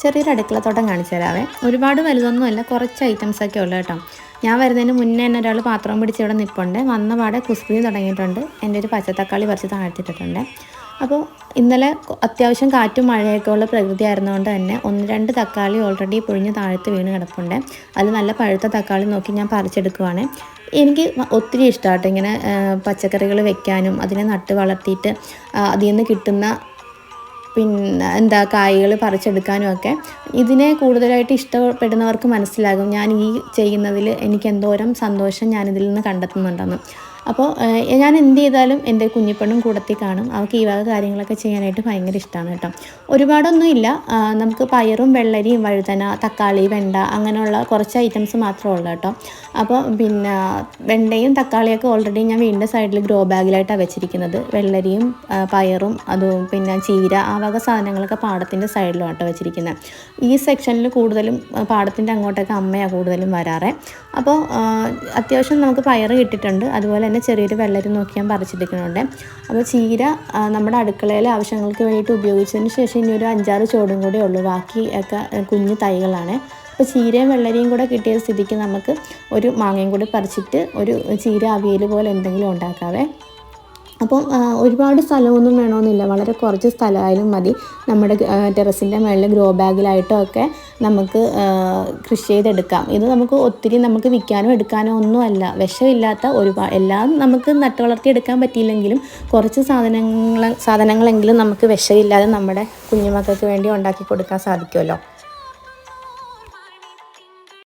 ചെറിയൊരു അടുക്കളത്തോട്ടം കാണിച്ചു തരാവേ. ഒരുപാട് വലുതൊന്നുമല്ല കുറച്ച് ഐറ്റംസൊക്കെ ഉള്ളു കേട്ടോ. ഞാൻ വരുന്നതിന് മുന്നേ തന്നെ ഒരാൾ പാത്രം പിടിച്ച് ഇവിടെ നിൽപ്പുണ്ട് വന്ന പാടെ കുസ്ബി തുടങ്ങിയിട്ടുണ്ട്. എന്റെ ഒരു പച്ചത്തക്കാളി പറിച്ച് താഴ്ത്തിട്ടിട്ടുണ്ട്. അപ്പോൾ ഇന്നലെ അത്യാവശ്യം കാറ്റും മഴയൊക്കെ ഉള്ള പ്രകൃതി ആയിരുന്നുകൊണ്ട് തന്നെ ഒന്ന് രണ്ട് തക്കാളി ഓൾറെഡി പൊഴിഞ്ഞ് താഴത്ത് വീണ് കിടപ്പുണ്ട്. അതിൽ നല്ല പഴുത്ത തക്കാളി നോക്കി ഞാൻ പറിച്ചെടുക്കുവാണ്. എനിക്ക് ഒത്തിരി ഇഷ്ടമാട്ടോ ഇങ്ങനെ പച്ചക്കറികൾ വെക്കാനും അതിനെ നട്ട് വളർത്തിയിട്ട് അതിൽ നിന്ന് കിട്ടുന്ന പിന്നെ എന്താ കായ്കൾ പറിച്ചെടുക്കാനും ഒക്കെ. ഇതിനെ കൂടുതലായിട്ട് ഇഷ്ടപ്പെടുന്നവർക്ക് മനസ്സിലാകും. ഞാൻ ഈ ചെയ്യുന്നതിൽ എനിക്ക് എന്തോരം സന്തോഷം ഞാനിതിൽ നിന്ന് കണ്ടെത്തുന്നുണ്ടെന്ന്. അപ്പോൾ ഞാൻ എന്ത് ചെയ്താലും എന്റെ കുഞ്ഞിപ്പെണ്ണും കൂടത്തി കാണും. അവൾക്ക് ഈ വക കാര്യങ്ങളൊക്കെ ചെയ്യാനായിട്ട് ഭയങ്കര ഇഷ്ടമാണ് കേട്ടോ. ഒരുപാടൊന്നും ഇല്ല. നമുക്ക് പയറും വെള്ളരിയും വഴുതന തക്കാളി വെണ്ട അങ്ങനെയുള്ള കുറച്ച് ഐറ്റംസ് മാത്രമേ ഉള്ളൂ കേട്ടോ. അപ്പോൾ പിന്നെ വെണ്ടയും തക്കാളിയൊക്കെ ഓൾറെഡി ഞാൻ വീടിന്റെ സൈഡിൽ ഗ്രോ ബാഗിലായിട്ടാണ് വെച്ചിരിക്കുന്നത്. വെള്ളരിയും പയറും അതും പിന്നെ ചീര ആ വക സാധനങ്ങളൊക്കെ പാടത്തിന്റെ സൈഡിലും ആട്ടോ വെച്ചിരിക്കുന്നത്. ഈ സെക്ഷനിൽ കൂടുതലും പാടത്തിന്റെ അങ്ങോട്ടൊക്കെ അമ്മയാണ് കൂടുതലും വരാറ്. അപ്പോൾ അത്യാവശ്യം നമുക്ക് പയറ് കിട്ടിയിട്ടുണ്ട്. അതുപോലെ തന്നെ ചെറിയൊരു വെള്ളരി നോക്കി ഞാൻ പറിച്ചെടുക്കുന്നുണ്ട് അപ്പോൾ ചീര നമ്മുടെ അടുക്കളയിലെ ആവശ്യങ്ങൾക്ക് വേണ്ടിയിട്ട് ഉപയോഗിച്ചതിന് ശേഷം ഇനി ഒരു അഞ്ചാറ് ചോടും കൂടെ ഉള്ളൂ. ബാക്കി ഒക്കെ കുഞ്ഞു തൈകളാണ്. അപ്പോൾ ചീരയും വെള്ളരിയും കൂടെ കിട്ടിയ സ്ഥിതിക്ക് നമുക്ക് ഒരു മാങ്ങയും കൂടി പറിച്ചിട്ട് ഒരു ചീര അവിയൽ പോലെ എന്തെങ്കിലും ഉണ്ടാക്കാവേ. അപ്പം ഒരുപാട് സ്ഥലമൊന്നും വേണമെന്നില്ല. വളരെ കുറച്ച് സ്ഥലമായാലും മതി. നമ്മുടെ ടെറസിന്റെ മേളിൽ ഗ്രോ ബാഗിലായിട്ടോ ഒക്കെ നമുക്ക് കൃഷി ചെയ്തെടുക്കാം. ഇത് നമുക്ക് ഒത്തിരി നമുക്ക് വിൽക്കാനോ എടുക്കാനോ ഒന്നുമല്ല. വിഷമില്ലാത്ത ഒരുപാട് എല്ലാം നമുക്ക് നട്ട് വളർത്തിയെടുക്കാൻ പറ്റിയില്ലെങ്കിലും കുറച്ച് സാധനങ്ങൾ സാധനങ്ങളെങ്കിലും നമുക്ക് വിഷമില്ലാതെ നമ്മുടെ കുഞ്ഞുമക്കൾക്ക് വേണ്ടി ഉണ്ടാക്കി കൊടുക്കാൻ സാധിക്കുമല്ലോ.